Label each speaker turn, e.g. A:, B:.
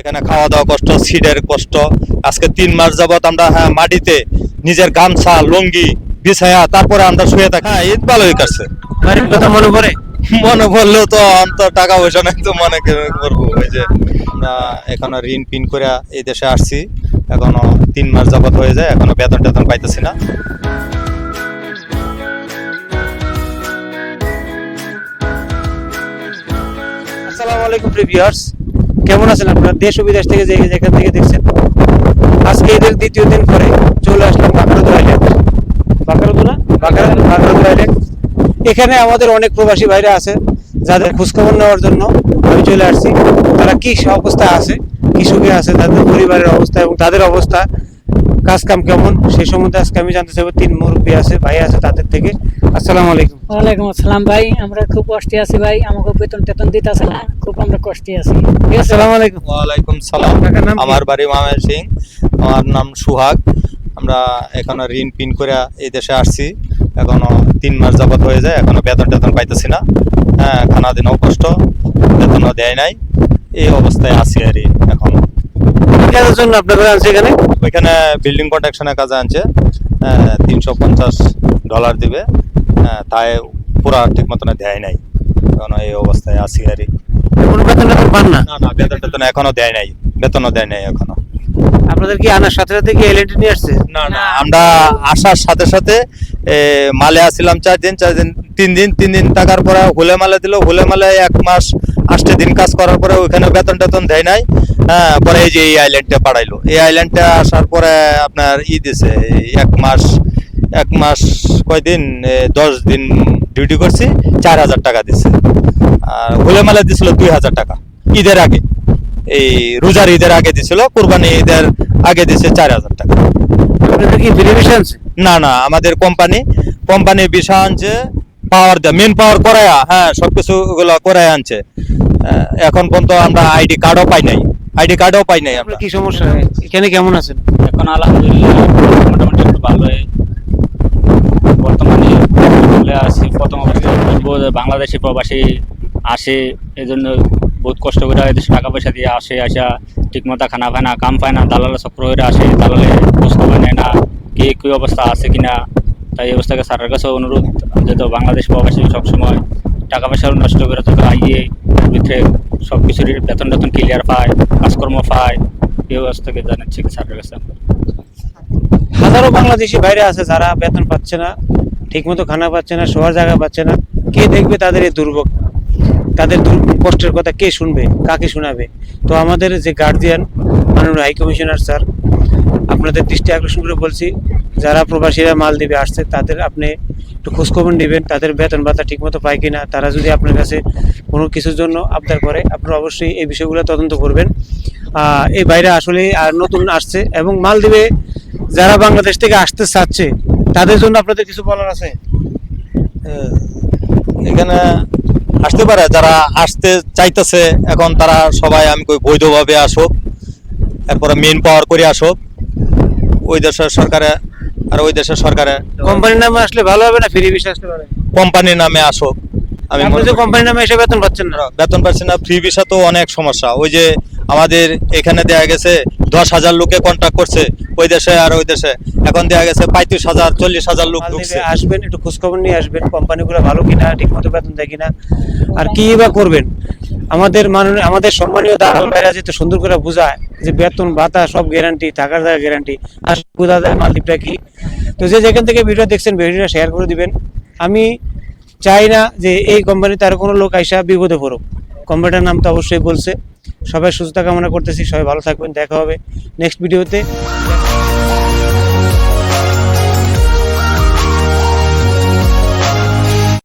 A: এখানে খাওয়া দাওয়া কষ্ট সিডের কষ্ট। আজকে তিন মাস যাবত আমরা হ্যাঁ মাটিতে নিজের গামছা লুঙ্গি বিছায়া তারপরে আমরা শুয়ে থাকি। হ্যাঁ ঈদ ভালোই কাটছে।
B: বাড়ির কথা মনে পড়ে?
A: মনে পড়লেও তো অন্তর টাকা পয়সা নাই তো মনে করব। ওই যে আমরা এখনও ঋণ পিন করে এই দেশে আসছি। এখনও তিন মাস যাবত হয়ে যায় এখনও বেতন টেতন পাইতেছি না।
B: আসসালামু আলাইকুম ভিউয়ার্স কেমন আছেন আপনারা? দেশ ও বিদেশ থেকে যে যেখান থেকে দেখছেন আজকে ঈদের দ্বিতীয় দিন পরে চলে আসলাম বাঁকড়াদুর আইল্যান্ড বাঁকড়াদু না আইল্যান্ড এখানে আমাদের অনেক প্রবাসী ভাইরা আছে যাদের খোঁজখবর নেওয়ার জন্য আমি চলে আসছি। তারা কি অবস্থায় আছে কি সুখে আছে তাদের পরিবারের অবস্থা এবং তাদের অবস্থা কাজ কাম কেমন সেই সম্বন্ধে আজকে আমি জানতে চাইব। তিন মুরব্বী আছে ভাই আছে তাদের থেকে। আসসালামু আলাইকুম।
C: ওয়ালাইকুম আসসালাম ভাই আমরা খুব কষ্টে আছি ভাই আমাকে বেতন টেতন দিতেছে না খুব আমরা কষ্টে আছি। আছে?
B: আসসালামু আলাইকুম।
A: ওয়ালাইকুম সালাম।
B: আপনার?
A: আমার বাড়ি মামের সিং। আমার নাম সুহাগ। আমরা এখনও ঋণ পিন করে এই দেশে আসছি। এখনও তিন মাস যাবত হয়ে যায় এখনও বেতন টেতন পাইতেছি না। হ্যাঁ খানা দিনও কষ্ট বেতনও দেয় নাই। এই অবস্থায় আছি আর এখন।
B: কাজের জন্য আপনাদের আছে এখানে?
A: ওইখানে বিল্ডিং কন্ট্রাকশনের কাজে আনছে। তিনশো পঞ্চাশ ডলার দিবে। হ্যাঁ, তাই পুরা ঠিক মতন দেয় নাই। এখন এই অবস্থায় আছি আর
B: কোনো বেতন টেতন পান না?
A: না না বেতন টেতন এখনও দেয় নাই। বেতনও দেয় নাই এখনও।
B: আপনাদের কি আনার সাথে সাথে কি এলএনটি নিয়ে আসছে?
A: না না আমরা আসার সাথে সাথে মালে আসছিলাম চার দিন চার দিন তিন দিন তিন দিন টাকার পরে হুলে মালে দিল। হুলে মালে এক মাস আষ্টে দিন কাজ করার পরে ওইখানে বেতন টেতন দেয় নাই। হ্যাঁ পরে এই যে এই আইল্যান্ডটা পাঠাইলো। এই আইল্যান্ডটা আসার পরে আপনার ই দিছে এক মাস এক মাস কয়দিন দশ দিন ডিউটি করছি চার হাজার টাকা দিছে আর হুলে মালে দিছিল দুই হাজার টাকা। ঈদের আগে এই রোজার ঈদের আগে দিছিল কোরবানি ঈদের আগে দিছে চার হাজার টাকা। না না আমাদের কোম্পানি কোম্পানি বিষয় আনছে পাওয়ার দেয় মেন পাওয়ার করায়া হ্যাঁ সবকিছু গুলো করায় আনছে। আহ, এখন পর্যন্ত আমরা আইডি কার্ডও পাই নাই। আইডি কার্ডও পাই নাই আমরা।
B: আপনার কি সমস্যা? এখানে কেমন আছেন?
D: এখন আলহামদুলিল্লাহ মোটামুটি একটু ভালোই বর্তমানে বলে আছি প্রথম অবস্থায় বলব যে বাংলাদেশি প্রবাসী আসে এই জন্য বহুত কষ্ট করে এদেশে টাকা পয়সা দিয়ে আসে, আসা, ঠিকমতো খানা পায় না, কাম পায় না দালালে চক্র করে আসে, দালালে খোঁজখবর নেয় না কে কী অবস্থা আছে কিনা তাই এই অবস্থাকে স্যারের কাছে অনুরোধ যেহেতু বাংলাদেশ প্রবাসী সবসময় টাকা পয়সা নষ্ট করে তো আইয়ে ভিতরে সব কিছুরই বেতন টেতন ক্লিয়ার পায়, কাজকর্ম পায়, এই অবস্থাকে জানাচ্ছি স্যারের কাছে।
B: হাজারো বাংলাদেশি বাইরে আছে যারা বেতন পাচ্ছে না, ঠিকমতো খানা পাচ্ছে না শোয়ার জায়গা পাচ্ছে না কে দেখবে তাদের এই দুর্ভোগ? তাদের দুর- কষ্টের কথা কে শুনবে? কাকে শোনাবে? তো আমাদের যে গার্জিয়ান মাননীয় হাই কমিশনার স্যার আপনাদের দৃষ্টি আকর্ষণ করে বলছি, যারা প্রবাসীরা মাল দিবে আসছে, তাদের আপনি একটু খোঁজখবর নেবেন, তাদের বেতন ভাতা ঠিকমতো পায় কিনা, তারা যদি আপনার কাছে কোনো কিছুর জন্য আবদার করে, আপনারা অবশ্যই এই বিষয়গুলো তদন্ত করবেন। এই বাইরে আসলে আর নতুন আসছে এবং মাল দিবে যারা বাংলাদেশ থেকে আসতে চাচ্ছে, তাদের জন্য আপনাদের কিছু বলার আছে?
A: এখানে আসতে পারে যারা আসতে চাইতেছে এখন তারা সবাই আমি কই বৈধভাবে আসুক এরপরে মেন পাওয়ার করে আসুক ওই দেশের সরকারে আর ওই দেশের সরকারে।
B: কোম্পানির নামে আসলে ভালো হবে না? ফ্রি ভিসা আসতে পারে?
A: কোম্পানির নামে আসুক আমি
B: কোম্পানির নামে এসে বেতন পাচ্ছেন না।
A: বেতন পাচ্ছি না ফ্রি ভিসা তো অনেক সমস্যা। ওই যে আমাদের এখানে দেয়া গেছে দশ হাজার লোকে কন্ট্যাক্ট করছে ওই দেশে আর ওই দেশে। এখন দেয়া গেছে পঁয়ত্রিশ হাজার চল্লিশ হাজার লোক ঢুকছে।
B: আসবেন একটু খোঁজখবর নিয়ে আসবেন কোম্পানিগুলো ভালো কিনা ঠিক মতো বেতন দেয় কিনা আর কি বা করবেন? আমাদের মাননীয় আমাদের সম্মানীয় দালাল ভাইরা যেহেতু সুন্দর করে বোঝায় যে বেতন ভাতা সব গ্যারান্টি থাকার জায়গা গ্যারান্টি আর বোঝা যায় মালদ্বীপটা কি? তো যে যেখান থেকে ভিডিও দেখছেন ভিডিওটা শেয়ার করে দিবেন। আমি চাই না যে এই কোম্পানিতে আর কোনো লোক আইসা বিপদে পড়ুক। কোম্পানিটার নাম তো অবশ্যই বলছে। সবাই সুস্থতা কামনা করতেছি সবাই ভালো থাকবেন দেখা হবে নেক্সট ভিডিওতে